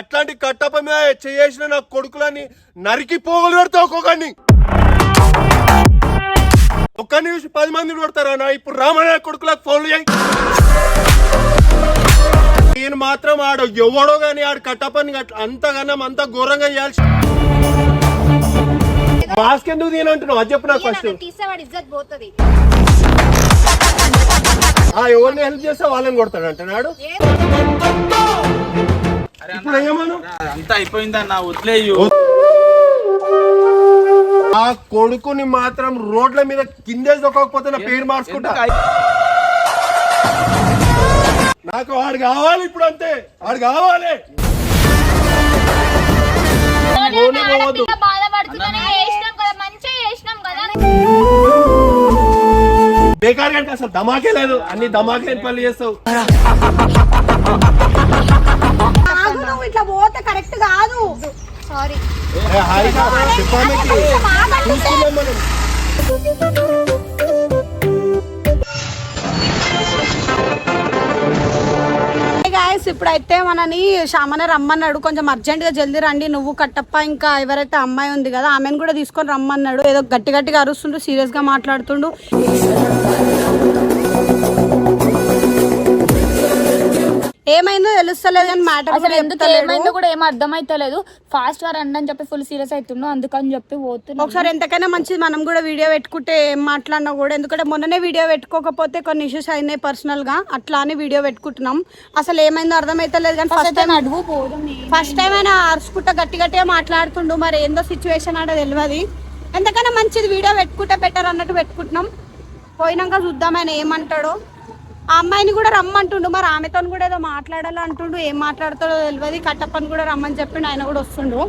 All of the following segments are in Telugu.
అట్లాంటి కట్టప మీద చేసిన నా కొడుకులని నరికి పోగలు పెడతా ఒక్కొక్కడిని. ఒక్కడిని చూసి పది మంది కొడతారా? నా ఇప్పుడు రామయ్య కొడుకులకు ఫోన్లు చేయి. నేను మాత్రం ఆడు ఎవడో గాని ఆడు కట్టపని అంతగానం అంత ఘోరంగా చేయాల్సి మాస్క్ ఎందుకు తీయనంటున్నావు? అది చెప్పు నాకు ఫస్ట్ ఎవరిని హెల్ప్ చేస్తే వాళ్ళని కొడతాడు అంటున్నాడు ఇప్పుడు ఏమను అంతా అయిపోయిందన్న వదిలేయు. ఆ కొడుకుని మాత్రం రోడ్ల మీద కిందేసి దొక్కకపోతే నా పేరు మార్చుకుంటా? నాకు వాడు కావాలి ఇప్పుడు అంతే. వాడు కావాలి. బేకార్ కనుక అసలు ధమాకే లేదు. అన్ని ధమాకే పనులు చేస్తావు? నువ్వు ఇట్లా పోతే కరెక్ట్ కాదు. సారీ గాయస్ ఇప్పుడైతే మనని శామన రమ్మన్నాడు. కొంచెం అర్జెంట్గా జల్దీ రండి. నువ్వు కట్టప్ప ఇంకా ఎవరైతే అమ్మాయి ఉంది కదా ఆమెను కూడా తీసుకొని రమ్మన్నాడు. ఏదో గట్టి గట్టిగా అరుస్తుండు సీరియస్గా మాట్లాడుతుండు. ఏమైందో తెలుస్తలేదు మ్యాటర్ అసలు ఎందుకు ఏమైందో కూడా ఏం అర్థమైతలేదు. ఫాస్ట్గా రండి అని చెప్పి ఫుల్ సీరియస్ అవుతుండు అందుకని చెప్పి పోతున్నా ఒకసారి ఎంతకైనా మంచిది మనం కూడా వీడియో పెట్టుకుంటే ఏం మాట్లాడినా కూడా. ఎందుకంటే మొన్ననే వీడియో పెట్టుకోకపోతే కొన్ని ఇష్యూస్ అయినాయి పర్సనల్గా. అట్లా అని వీడియో పెట్టుకుంటున్నాం. అసలు ఏమైందో అర్థమైతలేదు కానీ ఫస్ట్ టైం అడుగు పోదాం ఫస్ట్ టైం అయినా అరుచుకుంటా గట్టి గట్టిగా మాట్లాడుతుండు. మరి ఏందో సిచ్యువేషన్ ఆడ తెలియదు ఎంతకైనా మంచిది. వీడియో పెట్టుకుంటే బెటర్ అన్నట్టు పెట్టుకుంటున్నాం. పోయినాక చూద్దాం ఆయన ఏమంటాడో. ఆ అమ్మాయిని కూడా రమ్మంటుండు. మరి ఆమెతో కూడా ఏదో మాట్లాడాలి అంటుండు ఏం మాట్లాడతాడో తెలియదు కట్టప్పని కూడా రమ్మని చెప్పిండు. ఆయన కూడా వస్తుండు.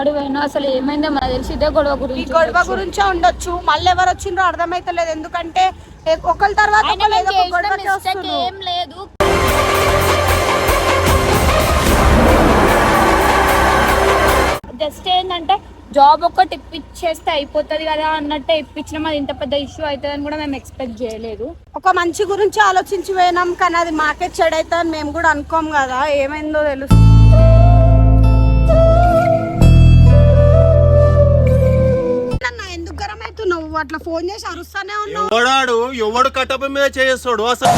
అడుగుపోయినా అసలు ఏమైందో మనకు తెలిసి ఇదే గొడవ ఈ గురించి గొడవ గురించే ఉండొచ్చు. మళ్ళీ ఎవరు వచ్చిండ్రో అర్థమైతలేదు. ఎందుకంటే ఒకళ్ళ తర్వాత ఒకళ్ళు ఏదో ఒక. ఏం లేదు. జస్ట్ ఏంటంటే జాబ్ ఒక్కటి ఇప్పించేస్తే అయిపోతుంది కదా అన్నట్టే ఇప్పించినాం అది ఇంత పెద్ద ఇష్యూ అవుతుందని కూడా మేము ఎక్స్పెక్ట్ చేయలేదు. ఒక మంచి గురించి ఆలోచించి పోయినాం కానీ అది మాకే చెడైతే అని మేము కూడా అనుకోం కదా. ఏమైందో తెలుసు. అన్న, ఎందుకు గరం అవుతున్నావు అట్లా ఫోన్ చేసి అరుస్తానే ఉన్నావు. ఎవడాడు? ఎవడు కట్టప మీద చేస్తాడు అసలు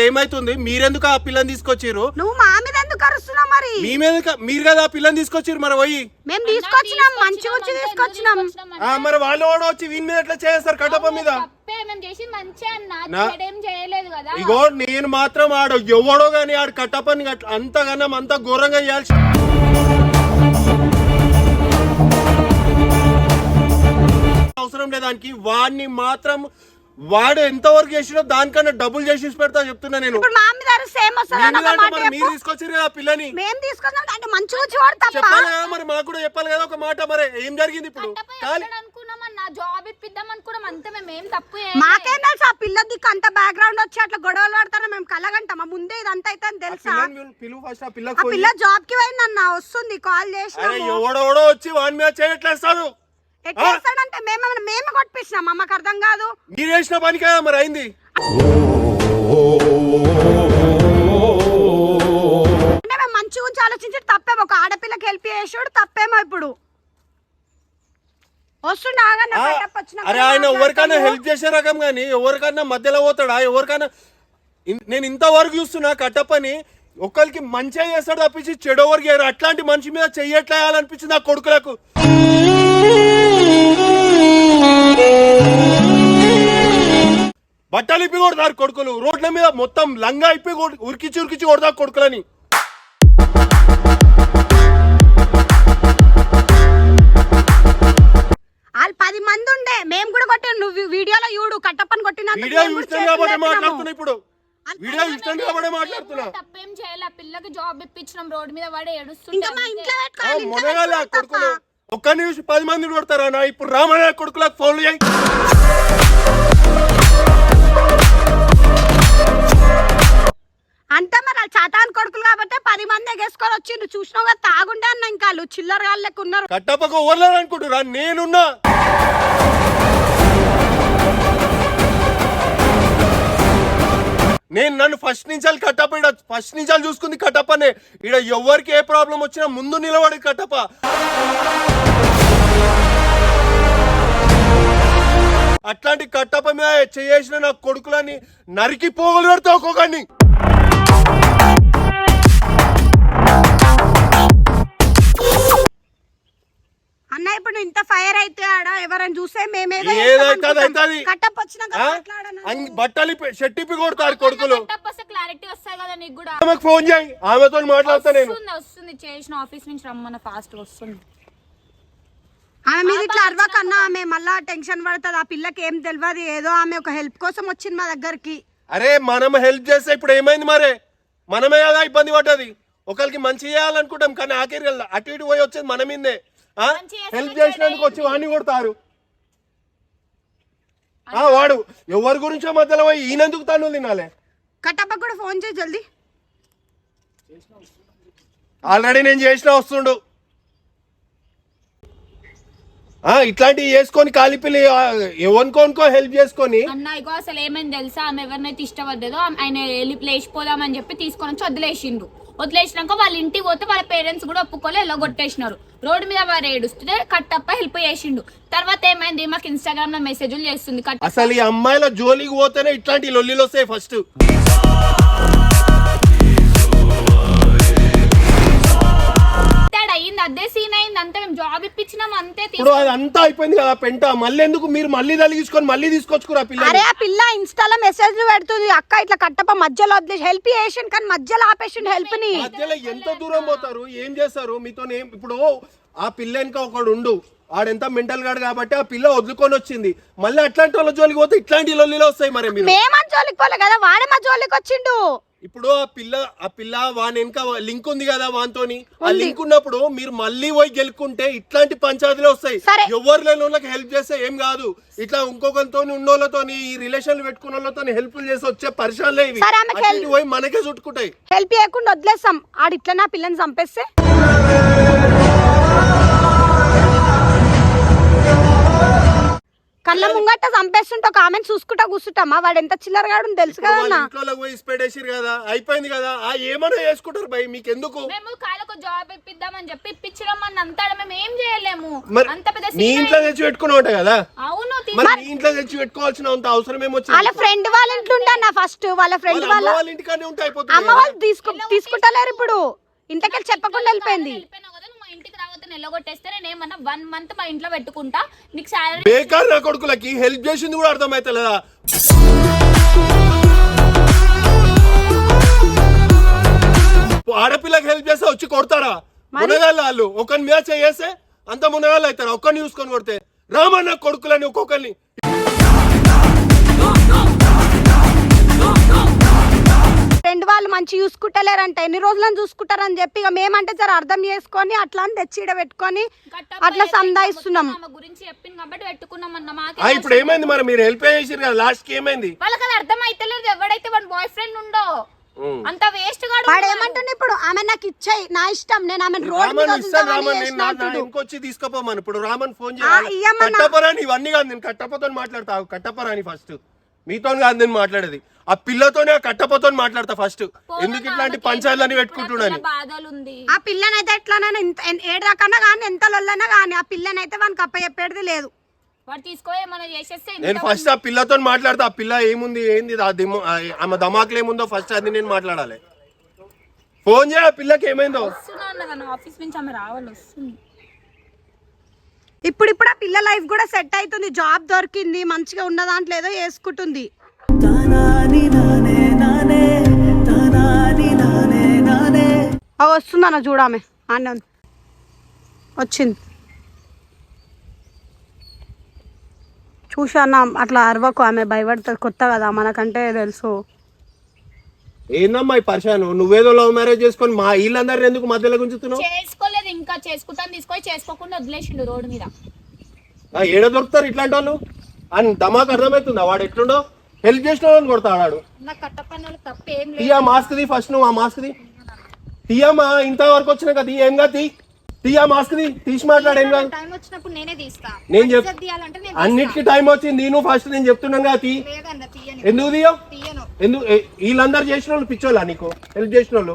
ఏమైతుంది? మీరెందుకు ఆ పిల్లని తీసుకొచ్చిర్రు? నువ్వు మా మీద ఎందుకు అరుస్తున్నావు మరి? మీ మీద మీరు కదా ఆ పిల్లని తీసుకొచ్చిర్రు మరి పోయి. మేము తీసుకొచ్చినాం మంచి వచ్చి తీసుకొచ్చినాం. ఆ, మరి వాళ్ళు కూడా వచ్చి వీని మీద ఎట్లా చేస్తారు కట్టప మీద? ఇగో నేను మాత్రం ఆడు ఎవడో గాని ఆడు కట్టపని అంతగానం అంత ఘోరంగా చేయాల్సి అవసరం లేదానికి వాడిని మాత్రం వాడు ఎంతవరకు చేసినో దానికన్నా డబ్బులు చేసి పెడతా చెప్తున్నా నేను. ఇప్పుడు మా మరి. తీసుకొచ్చారు కదా ఆ పిల్లని. మేము తీసుకొచ్చినాం అంటే మంచి వచ్చి వాడు తప్ప. చెప్పాలి కదా మరి మాకు కూడా చెప్పాలి కదా ఒక మాట మరి. ఏం జరిగింది ఇప్పుడు? జాబ్ ఇప్పిద్దాం అనుకున్నాం అంతే మేము ఏం తప్పు మాకేం తెలుసు ఆ పిల్ల దిక్కు అంత బ్యాక్గ్రౌండ్ వచ్చి అట్లా గొడవలు పడతారా మేము ముందే ఇదంతా అయితే తెలుసా? పిల్ల జాబ్కి పోయిందన్న వస్తుంది కాల్ అరే చేసినాము. ఎవడెవడో వచ్చి వాని మీద చేయట్లేస్తాడు ఎట్లా చేస్తాడంటే మేము మేము కొట్టించినాం అమ్మకి అర్థం కాదు. మీరు చేసిన పని కదా మరి అయింది? అంటే మేము మంచి గురించి ఆలోచించి తప్పేమో ఒక ఆడపిల్లకి హెల్ప్ చేసాడు తప్పేమో ఇప్పుడు. వస్తుండే ఆగన్న ఆ, బయటకు వచ్చినాక అరే ఆయన ఎవరికైనా. హెల్ప్ చేసే రకం కానీ ఎవరికైనా మధ్యలో పోతాడా? ఎవరికైనా ఇన్- నేను ఇంతవరకు చూస్తున్నా కట్టప్పని ఒకరికి మంచిగా చేస్తాడు తప్పించి చెడు ఎవరికి చేయరు. అట్లాంటి మనిషి మీద చెయ్యట్లేయాలనిపించింది ఆ కొడుకులకు. బట్టలు ఇప్పి కొడతారు కొడుకులు. రోడ్ల మీద మొత్తం లంగా ఇప్పి కొడు- ఉరికిచ్చి ఉరికిచ్చి కొడతారు కొడుకులని. వాళ్ళు పది మంది ఉండే. మేము కూడా కొట్టాను. నువ్వు వీడియోలో చూడు. కట్టప్పని. మాట్లాడుతున్నా ఇప్పుడు. వీడియో ఇష్టం కాబట్టి మాట్లాడుతున్నా. తప్పేం చేయాలి? పిల్లకి జాబ్ ఇప్పించినాం రోడ్ మీద ఇంకా ఏడుస్తుంటే మా ఇంట్లో పెట్టుకోవాలి, ఇంట్లో మొదగాల పెట్టుకోవాలి తప్ప. కొడుకులు. ఒక్కరిని చూసి పది మంది కొడతారా నా? ఇప్పుడు రామయ్య కొడుకులకు ఫోన్లు చేయి. అంటే మరి వాళ్ళు చాతాన్ కొడుకులు కాబట్టి పది మంది ఎగేసుకొని వచ్చిండ్రు. చూసినావు కదా తాగుండే అన్న ఇంకా వాళ్ళు. చిల్లర గాళ్ళకి ఉన్నారు. కట్టపక ఓర్లేదు అనుకుంటురా నేనున్నా. నేను నన్ను ఫస్ట్ నుంచి కట్టప్ప ఇక్కడ ఫస్ట్ నుంచి చూసుకుంది కట్టప్పనే. ఈడ ఎవరికి ఏ ప్రాబ్లం వచ్చినా ముందు నిలబడి కట్టప్ప. అట్లాంటి కట్టప్ప మీద చేసిన నా కొడుకులని నరికి పోగలు పెడతా ఒక్కొక్కడిని. ఫైర్ అయితే ఆడ ఎవరైనా చూస్తే మేమేదో ఏదైతే అది అవుతుంది. కట్టప్ వచ్చినాక ఆ? మాట్లాడను. అంగ్ బట్టలు ఇప్పి కొడతారు కొడుకులు. క్లారిటీ వస్తాయి కదా నీకు కూడా. ఆమెకు ఫోన్ చేయి. ఆమెతో మాట్లాడతా నేను. వస్తుంది వస్తుంది. చేసిన ఆఫీస్ నుంచి రమ్మన్న ఫాస్ట్ వస్తుంది. ఆమె మీద ఇట్లా అరవకన్నా ఆమె మళ్ళా టెన్షన్ పడుతుంది. ఆ పిల్లకి ఏం తెలియదు ఏదో ఆమె ఒక హెల్ప్ కోసం వచ్చింది మా దగ్గరికి. అరే మనం హెల్ప్ చేస్తే ఇప్పుడు ఏమైంది మరే? మనమే కదా ఇబ్బంది పడ్డది. ఒకరికి మంచి చేయాలనుకుంటాం కానీ ఆఖరి అటు ఇటు పోయి వచ్చేది మన మీదే. హెల్ప్ చేసినందుకు వచ్చి వాడిని కొడతారు. ఆ వాడు ఎవరి గురించో మధ్యలో పోయి ఈయనెందుకు తను తినాలే. కట్టప్ప కూడా ఫోన్ చేయి జల్దీ. ఆల్రెడీ నేను చేసిన వస్తుండు. ఆ ఇట్లాంటివి చేసుకొని కాలిపిల్లి ఎవరికోనుకో హెల్ప్ చేసుకొని. అన్న ఇగో అసలు ఏమైంది తెలుసా? ఆమె ఎవరినైతే ఇష్టపడ్డదో ఆయన వెళ్ళి లేచిపోదామని చెప్పి తీసుకొని వచ్చి వదిలేసిండు. వదిలేసినాక వాళ్ళ ఇంటికి పోతే వాళ్ళ పేరెంట్స్ కూడా ఒప్పుకోలే ఎలా కొట్టేసినారు. రోడ్డు మీద వారు ఏడుస్తుంటే కట్టప్ప హెల్ప్ చేసిండు. తర్వాత ఏమైంది? మాకు ఇన్స్టాగ్రామ్లో మెసేజ్లు చేస్తుంది అసలు ఈ అమ్మాయిల జోలికి పోతేనే ఇట్లాంటి లొల్లిలు వస్తాయి ఫస్ట్ అయింది అదే సీన్ అయింది అంతే మేము జాబ్ ఇప్పించినాం అంతే ఇప్పుడు అది అంతా అయిపోయింది కదా పెంట. మళ్ళీ ఎందుకు మీరు మళ్ళీ తలిగించుకొని మళ్ళీ తీసుకొచ్చుకురా అరే పిల్లలు ఆ పిల్ల ఇన్స్టాలో మెసేజ్లు పెడుతుంది అక్క ఇట్లా కట్టప్ప మధ్యలో వదిలేసి హెల్ప్ చేసిండు కానీ మధ్యలో ఆపేసిండు హెల్ప్ని. మధ్యలో ఎంత దూరం పోతారు? ఏం చేస్తారు? మీతో ఏం ఇప్పుడు ఆ పిల్ల వెనక ఒకడు ఉండు. ఆడెంత మెంటల్ గాడు కాబట్టి ఆ పిల్ల వదులుకొని వచ్చింది. మళ్ళీ అట్లాంటి వాళ్ళ జోలికి పోతే ఇట్లాంటి లొల్లిలో వస్తాయి మరి మీరు. మేమా జోలికి పోలే కదా వాడే మా జోలికి వచ్చిండు. ఇప్పుడు ఆ పిల్ల ఆ పిల్ల వాని వెనక లింక్ ఉంది కదా వానితోని? ఆ లింక్ ఉన్నప్పుడు మీరు మళ్ళీ పోయి గెలుకుంటే ఇట్లాంటి పంచాయతీలు వస్తాయి. ఎవరు లేని వాళ్ళకి హెల్ప్ చేస్తే ఏం కాదు. ఇట్లా ఇంకొకరితో ఉన్నోళ్ళతో ఈ రిలేషన్లు పెట్టుకున్న వాళ్ళతో హెల్ప్ చేసి వచ్చే పరిచయాలే ఇవి. పోయి మనకే చుట్టుకుంటాయి. హెల్ప్ చేయకుండా వదిలేస్తాం. ఆడు ఇట్లా నా పిల్లని చంపేస్తే? కళ్ళ ముంగట చంపేస్తుంటే ఒక ఆమెను చూసుకుంటా కూర్చుంటామా? వాడు ఎంత చిల్లరగాడు తెలుసు ఇప్పుడు కదన్నా వాళ్ళ ఇంట్లో పోయి స్ప్రెడ్ వేసిరు కదా అయిపోయింది కదా ఆ ఏమైనా చేసుకుంటారు భయ్ మీకు ఎందుకు మేము కాళ్ళకు జాబ్ ఇప్పిద్దామని చెప్పి ఇప్పించడం మన అంతా మేము ఏం చేయలేము. మరి అంత పెద్ద నీ ఇంట్లో తెచ్చి పెట్టుకుని ఉంటాయి కదా? అవును మరి నీ ఇంట్లో తెచ్చి పెట్టుకోవాల్సిన అంత అవసరం వాళ్ళ ఏమొచ్చింది ఫ్రెండ్ వాళ్ళ ఇంట్లో నా ఫస్ట్ వాళ్ళ ఫ్రెండ్ వాళ్ళ వాళ్ళ వాళ్ళ ఇంటికానే ఉంటే అయిపోతుంది అమ్మ వాళ్ళు తీసుకు తీసుకుంటలేరు ఇప్పుడు. ఇంతకెళ్ళి చెప్పకుండా వెళ్ళిపోయింది. కదా మా ఇంటికి ఎల్లగొట్టేస్తే నేను ఏమన్నా వన్ మంత్ మా ఇంట్లో పెట్టుకుంటా? నీకు శాలరీ బేకార్ నా కొడుకులకి హెల్ప్ చేసింది కూడా అర్థమైతలేదా? ఆడపిల్లకి హెల్ప్ చేస్తే వచ్చి కొడతారా? మునగాళ్ళు వాళ్ళు ఒకరి మీద చేస్తే అంత మునగాళ్ళు అవుతారు? ఒక్కరిని చూసుకొని కొడితే. రామన్న కొడుకులని ఒక్కొక్కరిని ఫ్రెండ్ వాళ్ళు మంచి చూసుకుంటలేరంట ఎన్ని రోజులను చూసుకుంటారని చెప్పి ఇక మేమంటే సరే అర్థం చేసుకొని అట్లా అని తెచ్చి ఈడ పెట్టుకొని అట్లా సందాయిస్తున్నాం గురించి చెప్పింది కాబట్టి పెట్టుకున్నాం ఇప్పుడు ఏమైంది మరి? మీరు హెల్ప్ చేసిరు కదా లాస్ట్కి ఏమైంది? వాళ్ళకి అది అర్థం అయితలేదు ఎవడైతే వాడు బాయ్ ఫ్రెండ్ ఉండో. అంత వేస్ట్ గాడు వాడు ఏమంటుండే ఇప్పుడు? ఆమె నాకు ఇచ్చాయి నా ఇష్టం నేను ఆమె రోడ్ మీద రామన్ నేను నా- నా. ఇంకొచ్చి తీసుకుపోమను. ఇప్పుడు రామన్ ఫోన్ ఇయ్యమ్మా నా- కట్టపరాని ఇవన్నీ కాదు నేను కట్టపతో మాట్లాడతా. కట్టపరాని ఫస్ట్ మీతో కాదు నేను మాట్లాడేది. ఆ పిల్లతోనే ఆ కట్టపతో మాట్లాడతా ఫస్ట్. ఎందుకు ఇట్లాంటి పంచాయతీలని పెట్టుకుంటున్నాను? బాధలు ఉంది ఆ పిల్లనైతే ఎట్లానైనా ఎన్- ఏడు రకన్నా కానీ ఎంత లొల్లన్నా కానీ ఆ పిల్లనైతే వానికి అప్ప చెప్పేది లేదు నేను ఫస్ట్ ఆ పిల్లతో మాట్లాడతా. ఆ పిల్ల ఏముంది ఏంది ఆ దిమ్మ ఆ- ఆమె ధమాకులు ఏముందో ఫస్ట్ అది నేను మాట్లాడాలి. ఫోన్ చేయ ఆ పిల్లకి ఏమైందో? వస్తున్నా అన్న కానీ ఆఫీస్ నుంచి ఆమె రావాలి వస్తుంది. ఇప్పుడు ఇప్పుడు ఆ పిల్ల లైఫ్ కూడా సెట్ అవుతుంది. జాబ్ దొరికింది మంచిగా ఉన్న దాంట్లో ఏదో వేసుకుంటుంది అవి వస్తుందన్న చూడామె అన్న వచ్చింది. చూశాను అట్లా అరవకు ఆమె భయపడుతుంది కొత్త కదా మనకంటే తెలుసు. ఏందమ్మా ఈ పరిశాను? నువ్వేదో లవ్ మ్యారేజ్ చేసుకొని మా వీళ్ళందరిని ఎందుకు మధ్యలో గుంచుతున్నావు చేసుకోలేదు ఇంకా చేసుకుంటాను తీసుకొని చేసుకోకుండా వదిలేసిండు రోడ్డు మీద. ఆ, ఏడ దొరుకుతారు ఇట్లాంటి వాళ్ళు అని ధమాక్ అర్థమవుతుందా? వాడు ఎట్లుండో? హెల్ప్ చేసిన వాళ్ళని కొడతాడు నా కట్టపని తప్ప ఏం లేదు. తీయా మాస్క్ ది ఫస్ట్ నువ్వు ఆ మాస్క్ ది? తీయమ్మా ఇంతవరకు వచ్చినా కదా ఏం కా తీ? తీయా మాస్క్ ది తీసి మాట్లాడేం కాదు. టైం వచ్చినప్పుడు నేనే తీస్తా. నేను చెప్ అన్నిటికీ టైం వచ్చింది నేను ఫస్ట్ నేను చెప్తున్నాను కదా తీ. ఎందుకు తీయను. ఎందుకు వీళ్ళందరూ చేసిన వాళ్ళు పిచ్చోళ్ళా నీకు? హెల్ప్ చేసిన వాళ్ళు?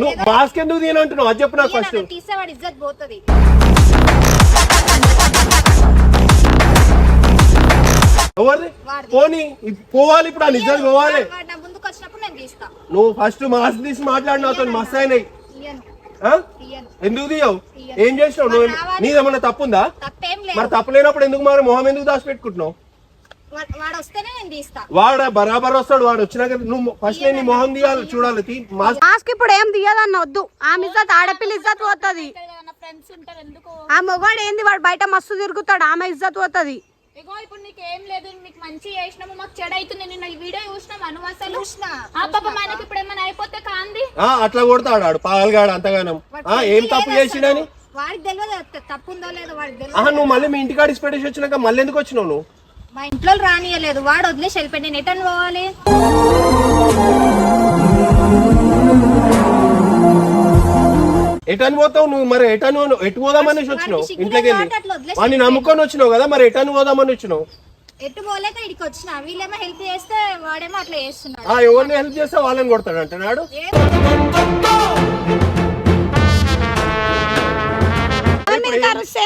నువ్వు మాస్క్ ఎందుకు తీయను అంటున్నావు? అది చెప్పు నాకు ఫస్ట్ తీయనన్న, తీస్తే వాడి ఇజ్జత్ పోతుంది. ఎవరిది. పోనీ పోవాలి ఇప్పుడు ఆ నిజాలు పోవాలి. నువ్వు ఫస్ట్ మాస్క్ తీసి మాట్లాడిన అతను మస్తు అయినాయి. ఎందుకు తీయవు. ఏం చేసినావు? నువ్వు. నీదేమన్నా తప్పుందా? తప్పేం మరి లేదు. తప్పు లేనప్పుడు ఎందుకు మరి మొహం ఎందుకు దాచిపెట్టుకుంటున్నావు? వాడు వాడు వస్తేనే నేను తీస్తా. వాడు బరాబర్ వస్తాడు వాడు వచ్చినాక నువ్వు ఫస్ట్ నేను నీ మొహం తీయాలి చూడాలి మాస్క్ ఇప్పుడు ఏం తీయదన్న వద్దు. ఆమె ఇజ్జత్ ఆడపిల్ల ఇజ్జత్ పోతుంది. ఫ్రెండ్స్ ఉంటారు ఎందుకు? ఆ మొగాడు ఏంది వాడు బయట మస్తు తిరుగుతాడు ఆమె ఇజ్జత్ పోతుంది. ఇగో ఇప్పుడు నీకు ఏం లేదు మీకు మంచి చేసినాము మాకు చెడు అవుతుంది నిన్న ఈ వీడియో చూసినాం అను అసలు. చూసినా, ఆ పాప మనకి ఇప్పుడు ఏమైనా అయిపోతే కాంది. ఆ, అట్లా కొడతాడు ఆడు పాల్గాడు అంతగానం. ఆ, ఏం తప్పు. చేసిడని? వాడికి తెలియదు తప్పు ఉందో లేదో వాడికి తెలియదు ఆహా నువ్వు మళ్ళీ మీ ఇంటికాడ ఇచ్చి పెట్టేసి వచ్చినాక మళ్ళీ ఎందుకు వచ్చినావు నువ్వు? మా ఇంట్లో రానియలేదు వాడు వదిలేసి వెళ్ళిపోయి నేను ఎటని పోవాలి? ఎటని పోతావు నువ్వు? మరి ఎటను ఎటు పోదామనేసి వచ్చినావు? ఇంట్లోకి వెళ్ళి. వాడిని నమ్ముకొని వచ్చినావు కదా మరి ఎటని పోదామని వచ్చినావు? ఎటు పోలేక వచ్చిన. వీళ్ళేమో హెల్ప్ చేస్తే వాడేమో అట్లా చేస్తున్నాడు. ఆ ఎవరిని హెల్ప్ చేస్తే వాళ్ళని కొడతాడు అంటున్నాడు?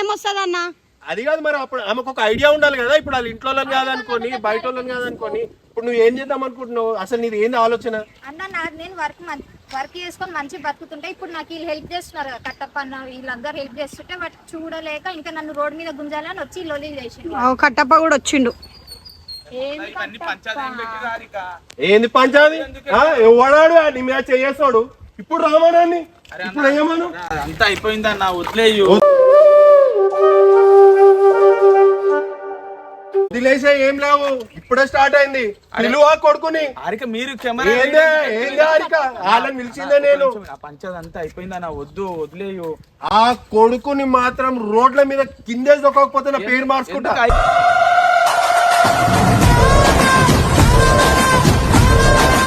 ఏమొస్తుంది అన్న అది కాదు మరి అప్పుడు ఆమెకు ఒక ఐడియా ఉండాలి కదా ఇప్పుడు వాళ్ళు ఇంట్లో కాదనుకోని బయట వాళ్ళని కాదనుకోని. ఇప్పుడు నువ్వు ఏం చేద్దాం అనుకుంటున్నావు? అసలు నీది ఏంది ఆలోచన? అన్న నేను వర్క్ వర్క్ చేసుకొని మంచి బతుకుతుంటే ఇప్పుడు నాకు వీళ్ళు హెల్ప్ చేస్తున్నారు కట్టప్ప అన్న వీళ్ళందరూ హెల్ప్ చేస్తుంటే వాటి చూడలేక ఇంకా నన్ను రోడ్ మీద గుంజాలని వచ్చి లొలి చేసిండు. ఓ కట్టప్ప కూడా వచ్చిండు. ఏంది పంచాది ఆ, ఎవడాడు ఆ, నీ మీద చేయేస్తాడు ఇప్పుడు రామానాన్ని? ఇప్పుడు ఏమను అంతా అయిపోయిందన్న వదిలేయు. వదిలేసే ఏం లేవు. ఇప్పుడే స్టార్ట్ అయింది. పిలువ కొడుకుని? హారిక మీరు కెమెరా ఏందే? హారిక? వాళ్ళని పిలిచిందే నేను. ఆ పంచాయతీ అంతా అయిపోయిందన్న వద్దు వదిలేయు. ఆ కొడుకుని మాత్రం రోడ్ల మీద కిందేసి దొక్కకపోతే నా పేరు మార్చుకుంటా.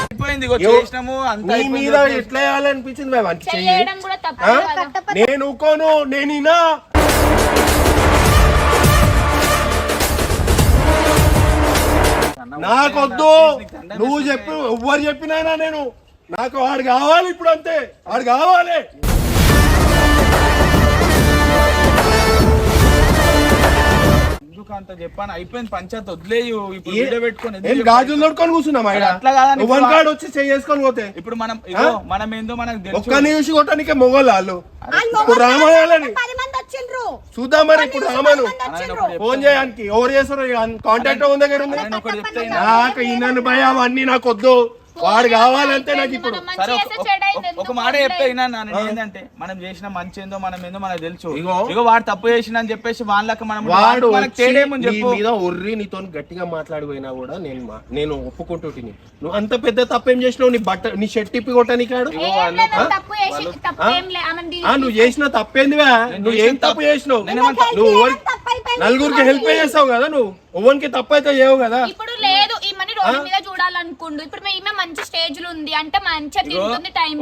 అయిపోయింది నీ అయిపోయింది, మీద. ఎట్లా వేయాలనిపించింది మేము? కదా. నేను ఊకోను నేను నాకొద్దు. నువ్వు చెప్పు ఎవ్వరు చెప్పినాయినా నేను. నాకు వాడు కావాలి ఇప్పుడు అంతే. వాడు కావాలి. ఎందుకు అంత చెప్పాను? అయిపోయింది పంచాయతీ వదిలేయు. ఇప్పుడు వీడియో పెట్టుకొని గాజులు దొడుకొని కూర్చున్నాం అట్లా కాదని వచ్చి చేసుకొని పోతే. ఇప్పుడు మనం ఇగో మనం ఏందో మనకు ఒక్క నిమిషం కొట్టడానికే మొగోళ్ళు వాళ్ళు. వచ్చిండ్రు. చూద్దాం మరి ఇప్పుడు రామాను ఫోన్ చేయడానికి ఎవరు చేస్తారు కాంటాక్ట్ దగ్గర ఉంది. నాకు ఈయనను భయ అవన్నీ నాకు వద్దు. వాడు కావాలంటే నాకు ఇప్పుడు. సరే ఒక- మాట చెప్తే నేను ఏంటంటే మనం చేసిన మంచి ఏందో మనం ఏందో మనకు తెలుసు. ఇగో. ఇగో వాడు తప్పు చేసిన అని చెప్పేసి వాళ్ళకి మనం వాడు మీద ఒర్రి నీతో గట్టిగా మాట్లాడిపోయినా కూడా నేను మా- నేను ఒప్పుకుంటుంటిని నువ్వు అంత పెద్ద తప్పేం చేసినావు? నీ బట్ట నీ షర్ట్ ఇప్పి కొట్టనికాడు ఏం లేదు, తప్పు చేసి తప్పు ఏం లే ఆమెను ఆ నువ్వు చేసిన తప్పేందివా? నువ్వు ఏం తప్పు చేసినావు? నువ్వు నలుగురికి హెల్ప్ చేస్తావు కదా నువ్వు? ఎవరికి తప్పు అయితే చేయవు కదా. ఇప్పుడు లేదు ఈమెని రోడ్డు మీద చూడాలనుకుండు. ఇప్పుడు ఈమె మంచి స్టేజ్లో ఉంది అంటే మంచిగా తింటుంది టైం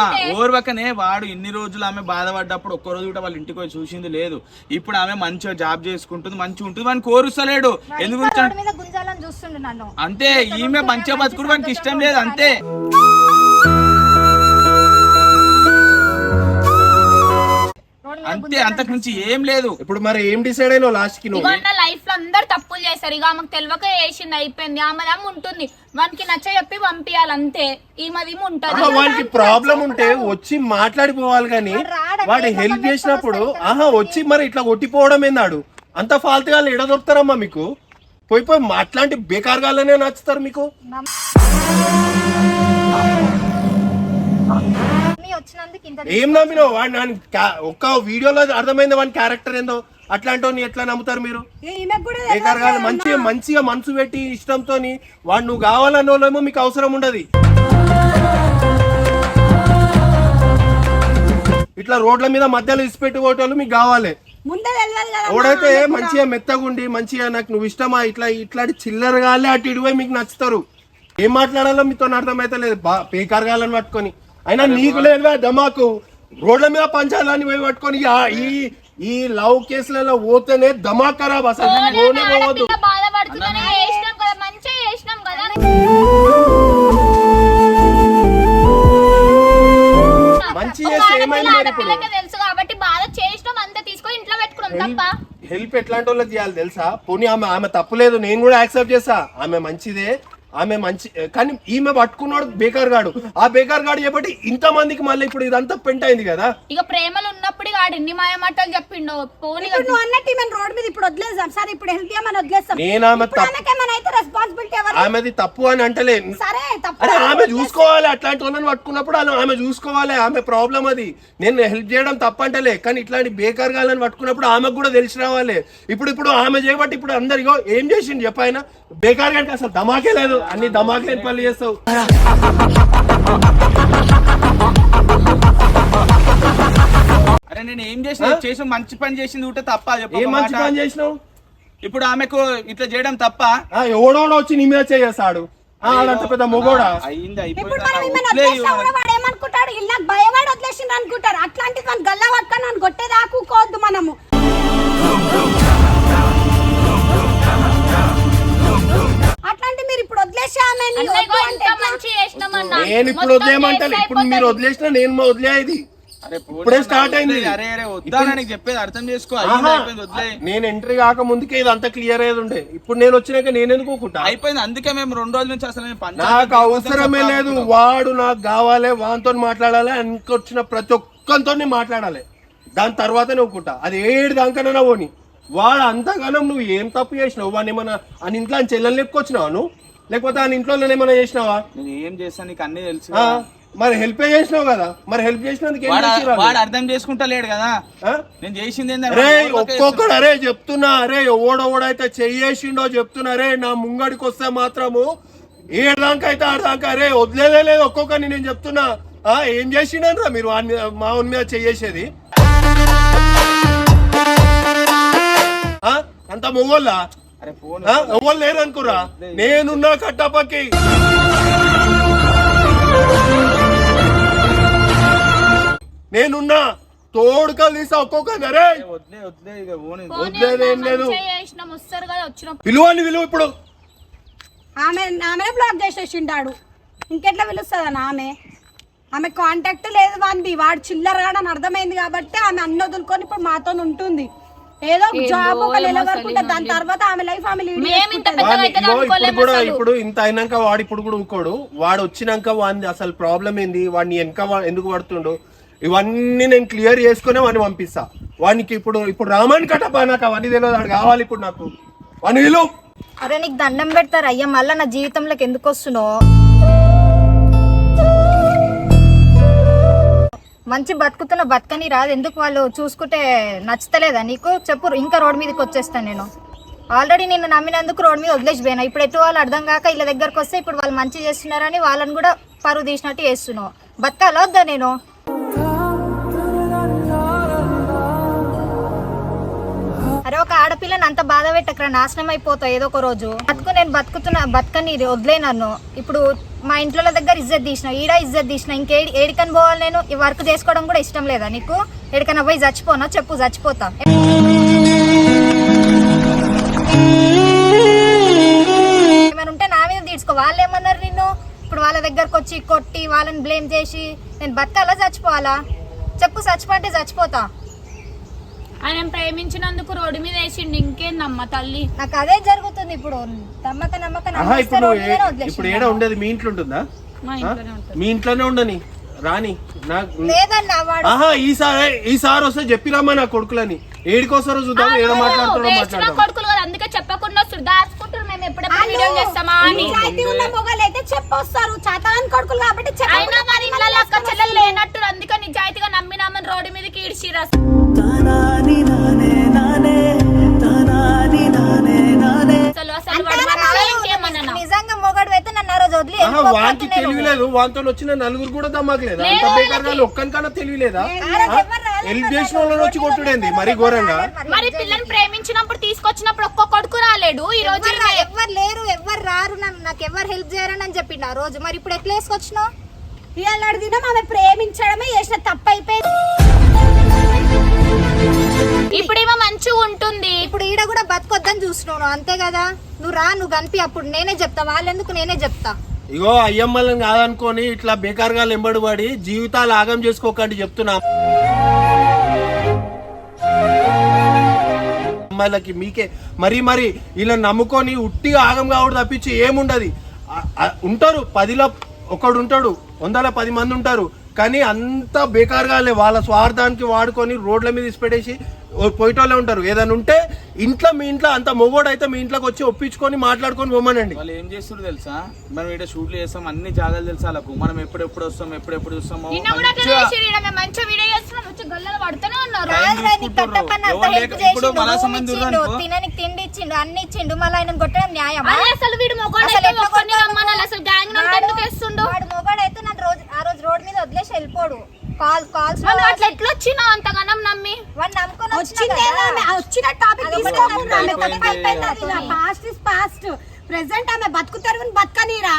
అంతే. ఓర్వకనే వాడు ఇన్ని రోజులు ఆమె బాధపడ్డప్పుడు ఒక్క రోజు కూడా వాళ్ళ ఇంటికి పోయి చూసింది లేదు. ఇప్పుడు ఆమె మంచిగా జాబ్ చేసుకుంటుంది మంచిగా ఉంటుంది. వాడిని కోరుస్తలేడు. ఎందుకు ఇంకా రోడ్డు మీద గుంజాలని చూస్తుండు నన్ను. అంతే ఈమె మంచిగా బతుకుడు వానికి ఇష్టం లేదు అంతే. అంతే అంతకు మించి ఏం లేదు. ఇప్పుడు మరి ఏం డిసైడ్ అయినావు లాస్ట్కి నువ్వు? లైఫ్లో అందరు తప్పులు చేస్తారు ఇక ఆమెకు తెలియక చేసింది అయిపోయింది. ఆమె దమ్ము ఉంటుంది. వానికి నచ్చ చెప్పి పంపించాలి అంతే. ఈమెది ఉంటది. ఆహా, వాడికి ప్రాబ్లం ఉంటే వచ్చి మాట్లాడిపోవాలి కానీ వాడు హెల్ప్ చేసినప్పుడు ఆహా వచ్చి మరి ఇట్లా కొట్టిపోవడం ఏందాడు? అంత ఫాల్తుగా ఎడ దొరుకుతారమ్మా మీకు? పోయి పోయి అట్లాంటి బేకార్గాలనే నచ్చుతారు మీకు? వచ్చినందుకు ఇంత ఏం నమ్మినావు? వాడు నాని క్యా- ఒక్క వీడియోలో అర్థమైంది వాడి క్యారెక్టర్ ఏందో? అట్లాంటి ఎట్లా నమ్ముతారు మీరు? ఈమెకు కూడా బేకార్గాలు మంచిగా మంచిగా మనసు పెట్టి ఇష్టంతో వాడు నువ్వు కావాలన్న వాళ్ళేమో మీకు అవసరం ఉండదు. ఇట్లా రోడ్ల మీద మధ్యలో ఇసిపెట్టి పోయేటోళ్ళు మీకు కావాలి. ముందే తెలియదు కదా ఎవడైతే మంచిగా మెత్తగుండి మంచిగా నాకు నువ్వు ఇష్టమా ఇట్లా ఇట్లాంటి చిల్లరగాలే అటు ఇటువై మీకు నచ్చుతారు. ఏం మాట్లాడాలో మీతో అర్థమైతే లేదు బా పేకారగాలని పట్టుకొని. అయినా నీకు లేదువా దమాకు రోడ్ల మీద పంచాలని పోయి పట్టుకొని ఆ- ఈ ఈ లవ్ కేసులలో పోతేనే దమా ఖరాబ్ అసలు. పోనే పోవద్దు. ఆడపిల్ల బాధపడుతుందని చేసినాం కదా మంచిగా చేసినాం కదా. మంచి ఒక చేస్తే ఆడపిల్ల ఏమైంది మరి ఇప్పుడు? ఆడపిల్లకే తెలుసు కాబట్టి బాధ చేసినాం అంతా తీసుకొని ఇంట్లో పెట్టుకున్నాం తప్ప. హెల్ప్ ఎట్లాంటి వాళ్ళకి చేయాలి తెలుసా? పోనీ ఆమె ఆమె తప్పులేదు నేను కూడా యాక్సెప్ట్ చేస్తా. ఆమె మంచిదే. ఆమె మంచి కానీ ఈమె పట్టుకున్నాడు బేకార్ గాడు. ఆ బేకార్ గాడు చెప్పటి ఇంత మందికి మళ్ళీ ఇప్పుడు ఇదంతా పెంట అయింది కదా? ఇక ప్రేమలు ఉన్నప్పుడు ఆడు ఇన్ని మాయ మాటలు చెప్పిండు పోనీ ఇప్పుడు నువ్వు అన్నట్టు ఈమె రోడ్ మీద ఇప్పుడు వదిలేసాం. సరే ఇప్పుడు హెల్ప్ చేయమని వదిలేస్తాం. నేను ఆమె తప్పు అయితే రెస్పాన్సిబిలిటీ ఎవరు ఆమెది తప్పు అని అంటలే. సరే తప్పు ఆమె చూసుకోవాలి అట్లాంటి వాళ్ళని పట్టుకున్నప్పుడు అలా ఆమె చూసుకోవాలి ఆమె ప్రాబ్లం అది. నేను హెల్ప్ చేయడం తప్పంటలే కానీ ఇట్లాంటి బేకార్ గాలని పట్టుకున్నప్పుడు ఆమెకు కూడా తెలిసి రావాలి. ఇప్పుడు ఇప్పుడు ఆమె చేయబట్టి ఇప్పుడు అందరిగో ఏం చేసింది చెప్పాయన బేకార్ గారికి అసలు ధమాకే లేదు. అన్ని ధమాకే లేని పనులు చేస్తావు? అరే నేను ఏం చేసిన చేసి మంచి పని చేసింది ఉంటే తప్ప ఏం మంచి. పని చేసినావు? ఇప్పుడు ఆమెకు ఇట్లా చేయడం తప్ప. ఆ, ఎవడోడో వచ్చి నీ మీద చేస్తాడు పెద్ద మొగోడా? అయింది ఏమనుకుంటాడు ఇలా భయపడి అనుకుంటారు. అట్లాంటిది మన గల్లా పట్టుకొని నన్ను కొట్టేదాకుకోవద్దు మనము. అట్లాంటి మీరు ఇప్పుడు వదిలేసి నేను ఇప్పుడు వదిలేయమంటాను ఇప్పుడు మీరు వదిలేసినా నేను వదిలేది ఇప్పుడే స్టార్ట్ అయింది. అరే అరే చెప్పేది అర్థం చేసుకో. నేను ఎంట్రీ కాక ముందుకే ఇది అంతా క్లియర్ అయ్యేది ఉండే. ఇప్పుడు నేను వచ్చినాక నేను ఎందుకు ఊరుకుంటా? అయిపోయింది అందుకే మేము రెండు రోజుల నుంచి అసలు నాకు అవసరమే లేదు. వాడు నాకు కావాలి వానితో మాట్లాడాలి అనుకొచ్చిన ప్రతి ఒక్కరితో మాట్లాడాలి. దాని తర్వాతనే ఒప్పుకుంటా అది ఏడు దానికన్నా పోని. వాడు అంతగానం నువ్వు ఏం తప్పు చేసినావు? వాడిని ఏమన్నా అని ఇంట్లో అని చెల్లెని లేపుకొచ్చినావా నువ్వు? లేకపోతే ఆయన ఇంట్లో ఏమైనా చేసినావా? నేను ఏం చేస్తాను నీకు అన్ని తెలుసు ఆ? మరి హెల్ప్ చేసినావు కదా? మరి హెల్ప్ చేసినందుకు ఏం వాడు చేసిర్రు వాడు వాళ్ళు? అర్థం చేసుకుంటా లేడు కదా. ఆ? నేను చేసింది వాడు ఊరికే ఒక్కొక్కడు అరే చెప్తున్నా అరే ఓడోడైతే చెయ్యేసిండో చెప్తున్నా అరే నా ముంగడికి వస్తే మాత్రము ఏడాక అయితే ఆడదాకా అరే వదిలేదే లేదు ఒక్కొక్కరిని నేను చెప్తున్నా. ఆ ఏం చేసిండ్రా మీరు వాని మీద- మా వాని మీద చెయ్యేసేది అంత మొగోళ్ళ? ఎవరు లేరు అనుకురా నేనున్నా కట్టపక్కి. నేనున్నా తోడుకలు తీసా ఒక్కొక్కరిని. అరే! ఏం లేదు. విలువని విలువ ఇప్పుడు. ఆమె ఆమెనే బ్లాక్ చేసేసిండాడు ఇంకెట్లా పిలుస్తుంది ఆమె? ఆమె కాంటాక్ట్ లేదు వాంది వాడు చిల్లరగా అని అర్థమైంది కాబట్టి ఆమె అన్ని వదులుకొని ఇప్పుడు మాతో ఉంటుంది. ఏదో జాబ్ ఒక నెల వరకు ఉంటుంది. దాని తర్వాత ఆమె లైఫ్ ఆమె లీడ్ ఇప్పుడు కూడా ఇప్పుడు ఇంత అయినాక వాడు ఇప్పుడు కూడా ఊకోడు వాడు వచ్చినాక వాడిని అసలు ప్రాబ్లం ఏంది? వాడిని వెనక ఎందుకు పడుతుండు ఇవన్నీ నేను క్లియర్ చేసుకునే వాడిని పంపిస్తా. వానికి ఇప్పుడు ఇప్పుడు రామాయణ కట్టపా నాకు అవన్నీ తెలియదు. వాడు కావాలి ఇప్పుడు నాకు. వాడిని అరే నీకు దండం పెడతారు అయ్యా మళ్ళీ నా జీవితంలోకి ఎందుకు వస్తున్నావు? మంచి బతుకుతున్న బతకని రాదు. ఎందుకు వాళ్ళు చూసుకుంటే నచ్చుతలేదా నీకు? చెప్పు ఇంకా రోడ్ మీదకి వచ్చేస్తాను నేను. ఆల్రెడీ నిన్ను నమ్మినందుకు రోడ్ మీద వదిలేసిపోయినా. ఇప్పుడు ఎటు వాళ్ళు అర్థం కాక వీళ్ళ దగ్గరకు వస్తే ఇప్పుడు వాళ్ళు మంచి చేస్తున్నారని వాళ్ళని కూడా పరువు తీసినట్టు చేస్తున్నావు. బతకాలా వద్దా నేను? అరే ఒక ఆడపిల్లని అంత బాధ పెట్టకరా? నాశనం అయిపోతావు ఏదో ఒక రోజు. బతుకు నేను బతుకుతున్నా బతకని వదిలే నన్ను. ఇప్పుడు మా ఇంట్లో దగ్గర ఇజ్జత్ తీసిన ఈడ ఇజ్జత్ తీసిన ఇంకేడి ఏడికని పోవాలి నేను ఈ వర్క్ చేసుకోవడం కూడా ఇష్టం లేదా నీకు? ఎడికన్నా పోయి చచ్చిపోనా? చెప్పు చచ్చిపోతా. ఏమైనా ఉంటే నా మీద తీసుకో. వాళ్ళు ఏమన్నారు నిన్ను? ఇప్పుడు వాళ్ళ దగ్గరకు వచ్చి కొట్టి వాళ్ళని బ్లేమ్ చేసి నేను బతకాలా చచ్చిపోవాలా? చెప్పు చచ్చిపోతే చచ్చిపోతా. ఆయన ప్రేమించినందుకు రోడ్డు మీద వేసిండు. ఇంకేందమ్మా తల్లి? నాకు అదే జరుగుతుంది ఇప్పుడు. నమ్మక నమ్మక ఆహా నమ్మేస్తే ఇప్పుడు ఏ- ఇప్పుడు ఏడ ఉండేది? మీ ఇంట్లో ఉంటుందా? మా? ఇంట్లోనే ఉంటుంది. మీ ఇంట్లోనే ఉండని. రాని. నాకు లేదన్నా వాడు ఆహా ఈసారి ఈసారి వస్తే చెప్పిరామా నా కొడుకులని? ఏడికోసారో చూద్దాం ఏదో మాట్లాడుతారో వేసిన మాట్లాడదాం కొడుకులు కదా అందుకే చెప్పకుండా వస్తారు. దాచుకుంటారు మేము ఎప్పుడెప్పుడు వీడియో చేస్తామా అని. నిజాయితీ ఉన్న మొగలు అయితే చెప్పొస్తారు. చాతాన్ కొడుకులు కాబట్టి చెప్పకుండా అయినా మరి ఇళ్ళ అక్క చెల్లెలు లేనట్టు అందుకే నిజాయితీగా నమ్మినామని రోడ్డు మీదకి ఈడ్చిరా అసలు. అసలు వాడు మొగడు వదిలి వానికి తెలియలేదు వానితో వచ్చిన నలుగురు కూడా దమ్మకలేదు? అంత బేకార్ గారు ఒక్కనికన్నా తెలియలేదా హెల్ప్ చేసిన వాళ్ళని వచ్చి కొట్టుడేంది మరీ ఘోరంగా. మరి పిల్లని ప్రేమించినప్పుడు తీసుకొచ్చినప్పుడు ఒక్క కొడుకు రాలేడు ఈ రోజు ఎవ్వరు లేరు ఎవ్వరు రారు నన్ను నాకు ఎవరు హెల్ప్ చేయరని అని చెప్పిండు ఆ రోజు. మరి ఇప్పుడు ఎట్లా వేసుకొచ్చినావు? ఇవాళ దినం ఆమె ప్రేమించడమే చేసిన తప్పు అయిపోయింది ఇప్పుడు ఏమో మంచిగా ఉంటుంది. ఇప్పుడు ఈడ కూడా బతకొద్దని చూస్తున్నావు అంతే కదా? నువ్వు రా నువ్వు కనిపి అప్పుడు నేనే చెప్తా. వాళ్ళెందుకు నేనే చెప్తా? ఇగో అయ్యమ్మలను కాదనుకొని ఇట్లా బేకార్గా ఎంబడి పడి జీవితాలు ఆగం చేసుకోకండి చెప్తున్నా. అమ్మాయిలకి మీకే. మరీ మరి ఇలా నమ్ముకొని ఉట్టిగా ఆగం కావడం తప్పించి ఏముండదు? ఉంటారు పదిలో ఒకడు ఉంటాడు వందల పది మంది ఉంటారు. కానీ అంత బేకార్గాలే వాళ్ళ స్వార్థానికి వాడుకొని రోడ్ల మీద ఇసిపెట్టేసి పోయేటోళ్ళే ఉంటారు ఏదైనా ఉంటే ఇంట్లో మీ ఇంట్లో అంత మొగోడు అయితే మీ ఇంట్లోకి వచ్చి ఒప్పించుకొని మాట్లాడుకొని పోమనండి వాళ్ళు ఏం చేస్తున్నారు తెలుసా మనం ఇక్కడ షూట్లు చేస్తాం అన్ని జాగాలు తెలుసా వాళ్ళకు మనం ఎప్పుడెప్పుడు వస్తాం ఎప్పుడెప్పుడు చూస్తామో నిన్న కూడా అట్లా మంచిగా చేసిర్రు. ఈడ మేము మంచిగా వీడియో చేస్తున్నాం వచ్చి గల్లలు పడుతూనే ఉన్నారు టైం రాజు రాని చూసుకుంటారు. కట్టప్పని అంత ఎవరు హెల్ప్ లేక- ఇప్పుడు చేసిండు, మన రూమ్ సంబంధం ఇచ్చిండు, అనుకో. తిననికి తిండి ఇచ్చిండు అన్ని ఇచ్చిండు మళ్ళీ ఆయన కొట్టడం న్యాయమా అరే అసలు వీడు మొగాడు అసలు అయితే ఎట్లా ఒక్కడిని కొట్టాడు? రమ్మనాలి అసలు గ్యాంగ్ నంతా ఎందుకు వేస్తుండు వాడు మొగాడు అయితే నన్ను రోజు ఆ రోజు రోడ్ మీద వదిలేసి వెళ్ళిపోడు కాల్ కాల్స్ మనం అట్లా ఎట్లా వచ్చినా అంతగానం నమ్మి? నమ్ముకొని వచ్చింది ఆమె వచ్చిన టాపిక్ తీసుకోకుండా ఆమె అయిపోయింది. ఒకటి అయిపోయింది పాస్ట్ ఇస్ పాస్ట్ ప్రెసెంట్ ఆమె బతుకు తెరువుని బతకనీరా.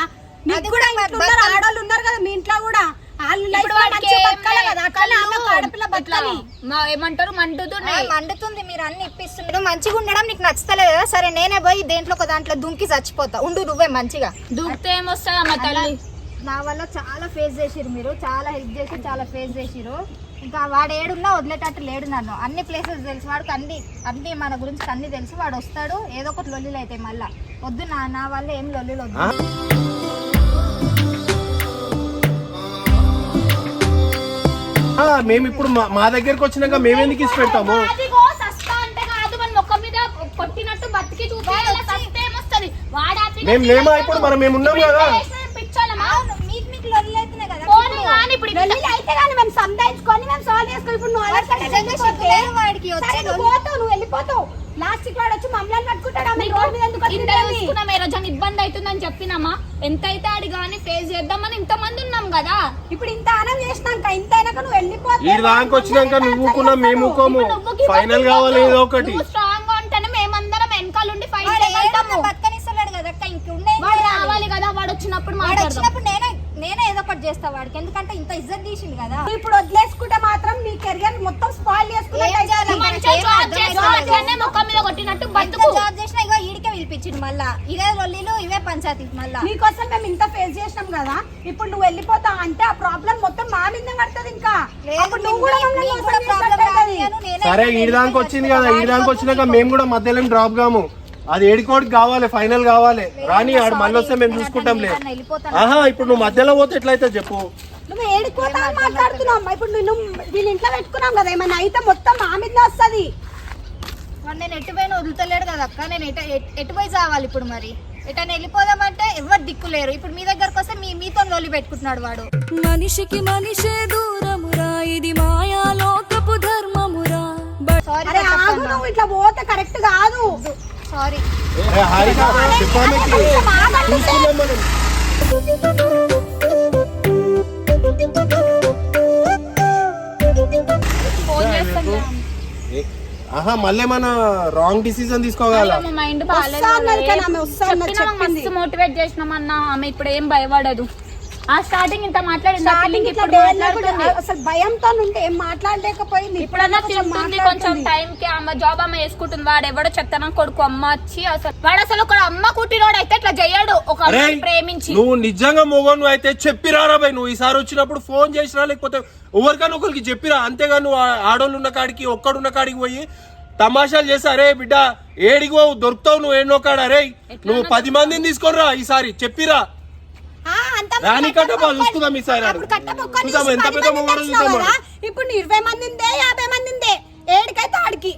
నీకు కూడా ఉన్నారు బతక- ఆడవాళ్ళు ఉన్నారు కదా మీ ఇంట్లో కూడా. వాళ్ళు లైఫ్ బతకాలి కదా. ఆమె ఆడపిల్ల బతకాలి ఏమంటారు? మండుతున్నాయి మండుతుంది. మీరు అన్ని ఇప్పిస్తున్నారు. మంచిగా ఉండడం నీకు నచ్చుతలేదు కదా. సరే నేనే పోయి దేంట్లో ఒక దాంట్లో దుంకి చచ్చిపోతా. ఉండు నువ్వే మంచిగా. దూకితే ఏమొస్తుంది అమ్మ తల్లి నా వల్ల చాలా ఫేస్ చేసిరు మీరు. చాలా హెల్ప్ చేసి చాలా ఫేస్ చేసిరు ఇంకా వాడు ఏడున్నా వదిలేటట్టు లేడు నన్ను. అన్ని ప్లేసెస్ తెలుసు. వాడికి అన్ని అన్ని మన గురించి అన్ని తెలుసు. వాడు వస్తాడు ఏదో ఒకటి లొల్లిలు అవుతాయి మళ్ళా. వద్దు నా నా వల్ల ఏం లొల్లిలు వద్దు. మేము ఇప్పుడు మా- మా దగ్గరకు వచ్చినాక మేమెందుకు ఇచ్చి పెడతాము మేము లేమా ఇప్పుడు మనం మేము ఉన్నాం ఇప్పుడు కదా ఇంత చేసిన పిచ్చోళ్ళమా? అవును, మీకు మీకు లొల్లిలు అవుతున్నాయి కదా పోనీ కానీ ఇప్పుడు ఇంత- లొల్లి అయితే కానీ మేము సంధాయించుకొని మేము సాల్వ్ చేసుకొని ఇప్పుడు నువ్వు అలర్ట్ వాడికి సరే నువ్వు. పోతావు నువ్వు వెళ్ళిపోతావు. లాస్ట్కి వాడు వచ్చి మమ్మల్ని పట్టుకుంటాడు? ఆమె రోడ్ మీద ఎందుకు ఇబ్బంది అవుతుందని చెప్పినామా? ఎంత అయితే ఆడి కానీ ఫేస్ చేద్దామని ఇంత మంది ఉన్నాం కదా. ఇప్పుడు ఇంత ఆనం చేసినాక ఇంత అయినాక నువ్వు వెళ్ళిపోతే ఈ దానికి వచ్చినాక నువ్వు ఊకున్నా మేము up ఫైనల్ కావాలి ఏదో ఒకటి. నువ్వు స్ట్రాంగ్గా ఉంటేనే మేమందరం వెనకాల ఉండి ఫైట్ చేయగలుగుతాము. బతకనిస్తలేడు కదా అక్క ఇంకున్నాయి వాడు రావాలి కదా వాడు వచ్చినప్పుడు మాట్లాడదాం. వచ్చినప్పుడు నేనే నేనే ఏదో ఒకటి చేస్తా వాడికి. ఎందుకంటే ఇంత ఇజ్జత్ తీసింది కదా. నువ్వు ఇప్పుడు వదిలేసుకుంటే మాత్రం నీ కెరియర్ మొత్తం స్పాయిల్? చేసుకున్నట్టు ఇగో ఈడికే పిలిపించిండు మళ్ళా. ఇదే లొల్లిలు ఇవే పంచాయతీ మళ్ళా. నీకోసం మేము ఇంత ఫేస్ చేసినాం కదా. ఇప్పుడు నువ్వు వెళ్ళిపోతావు అంటే ఆ ప్రాబ్లం మొత్తం మా మీద పడుతుంది ఇంకా. కూడా కూడా సరే దానికి వచ్చింది కదా ఈ వాడికి దానికి వచ్చినాక మేము కూడా మధ్యలో డ్రాప్ కాము అది ఏడికోడికి కావాలి ఫైనల్ కావాలి. రాని ఆడు మళ్ళీ వస్తే మేము చూసుకుంటాంలే. ఆహా ఇప్పుడు నువ్వు మధ్యలో పోతే ఎట్లయితే చెప్పు. నువ్వు మాట్లాడుతున్నావు ఇప్పుడు నిన్ను వీళ్ళ ఇంట్లో పెట్టుకున్నాం కదా ఏమైనా అయితే మొత్తం మా మీద వస్తుంది. నేను ఎటు వదులుతలేడు కదా అక్క. నేను ఎటు చావాలి ఇప్పుడు మరి? ఎటైనా వెళ్ళిపోదామంటే ఎవరు దిక్కులేరు ఇప్పుడు మీ దగ్గరకు వస్తే మీ మీతో పెట్టుకుంటున్నాడు వాడు. మనిషికి మనిషే దూరమురా ఇది మాయాలోకపు ధర్మమురా. సారీ అరే ఆగు నువ్వు ఇట్లా పోతే కరెక్ట్ కాదు. సారీ. ఫోన్ ఆహా మళ్ళీ మన రాంగ్ డిసిజన్ తీసుకోగల మా మైండ్. మస్తు మోటివేట్ చేసినాం అన్న. ఆమె ఇప్పుడు ఏం భయపడదు. ఆ స్టార్టింగ్ ఇంత మాట్లాడింది ఆ స్టార్టింగ్ ఇట్లా అసలు భయంతో ఉంటే ఏం మాట్లాడలేకపోయింది ఇప్పుడన్నా తింటుంది కొంచెం. టైం కి ఆమె జాబ్ ఆమె వేసుకుంటుంది వాడు ఎవడో చెత్తన కొడుకు అమ్మ వచ్చి అసలు వాడు అసలు ఒక అమ్మ కుట్టినోడు అయితే ఇట్లా చెయ్యడు ఒక అమ్మాయిని ప్రేమించి. నువ్వు నిజంగా మొగను అయితే చెప్పిరారా భయ్ నువ్వు ఈసారి వచ్చినప్పుడు ఫోన్ చేసినా లేకపోతే ఎవరికైనా ఒకరికి చెప్పిరా? అంతేగా నువ్వు ఆడోళ్ళు ఉన్న కాడికి ఒక్కడున్న కాడికి పోయి తమాషాలు చేసి అరే బిడ్డ ఏడికి పోవు దొరుకుతావు నువ్వు ఎన్నో కాడ అరే నువ్వు పది మందిని తీసుకొని రా ఈసారి చెప్పిరా. కట్టపా చూసుకుందాం ఈసారి చూద్దాం ఎంత పది పెద్ద మొగడు చూద్దాం. ఇప్పుడు ఇరవై మంది ఉందే యాభై మంది ఉందే ఏడికైతే ఆడికి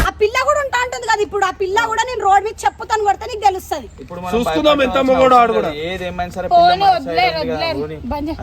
ఆ పిల్ల కూడా ఉంటా ఉంటుంది కదా ఇప్పుడు ఆ పిల్ల కూడా నేను రోడ్ మీద చెప్పుతాను కొడితే నీకు తెలుస్తుంది చూసుకుందాం ఎంత మొగోడు ఆడు కూడా. ఏదేమైనా సరే పోనీ పిల్ల మన వదిలేరు side ఉంది కదా, వదిలేరు పోనీ. బంద్ చేయి.